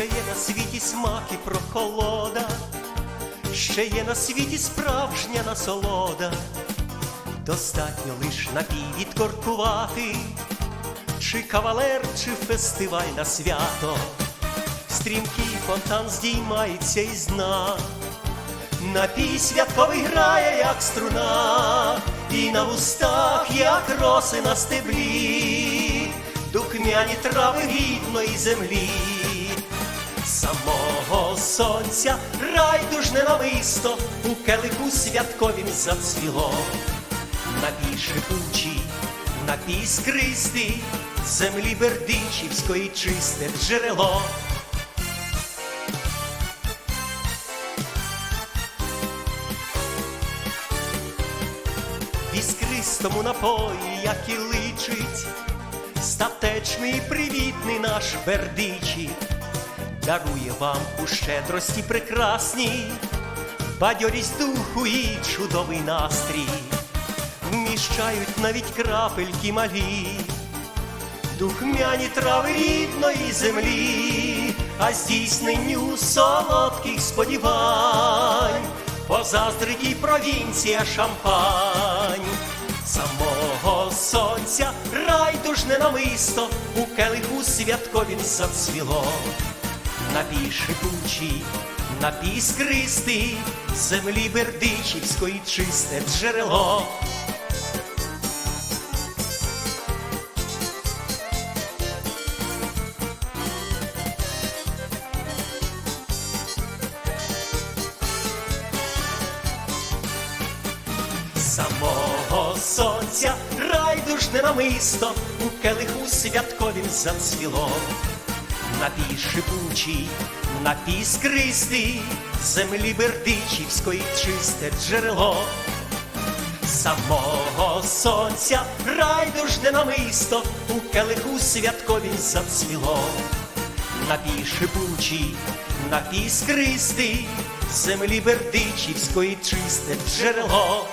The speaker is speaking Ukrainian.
Ще є на світі смак і прохолода, ще є на світі справжня насолода, достатньо лиш напій відкоркувати, чи кавалер, чи фестиваль на свято, стрімкий фонтан здіймається із дна, напій святковий грає, як струна, і на вустах, як роси на стеблі, духмяні трави рідної землі самого сонця райдужне намисто у келиху святковім зацвіло. Напій шипучий, напій скристий, землі бердичівської чисте джерело. В напої, як і личить, статечний привітний наш бердичів дарує вам у щедрості прекрасній, бадьорість духу і чудовий настрій, вміщають навіть крапельки малі, духмяні трави рідної землі, а здійсненню солодких сподівань, позаздрить і провінція шампань. Самого сонця райдужне намисто у келиху святковім зацвіло напій шипучий, напій скристий, землі бердичівської чисте джерело. Самого сонця райдужне намисто у келиху святковім зацвіло напій шипучий, напій скристий, землі бердичівської чисте джерело. Самого сонця райдужне намисто у келиху святковім зацвіло. Напій шипучий, напій скристий, землі бердичівської чисте джерело.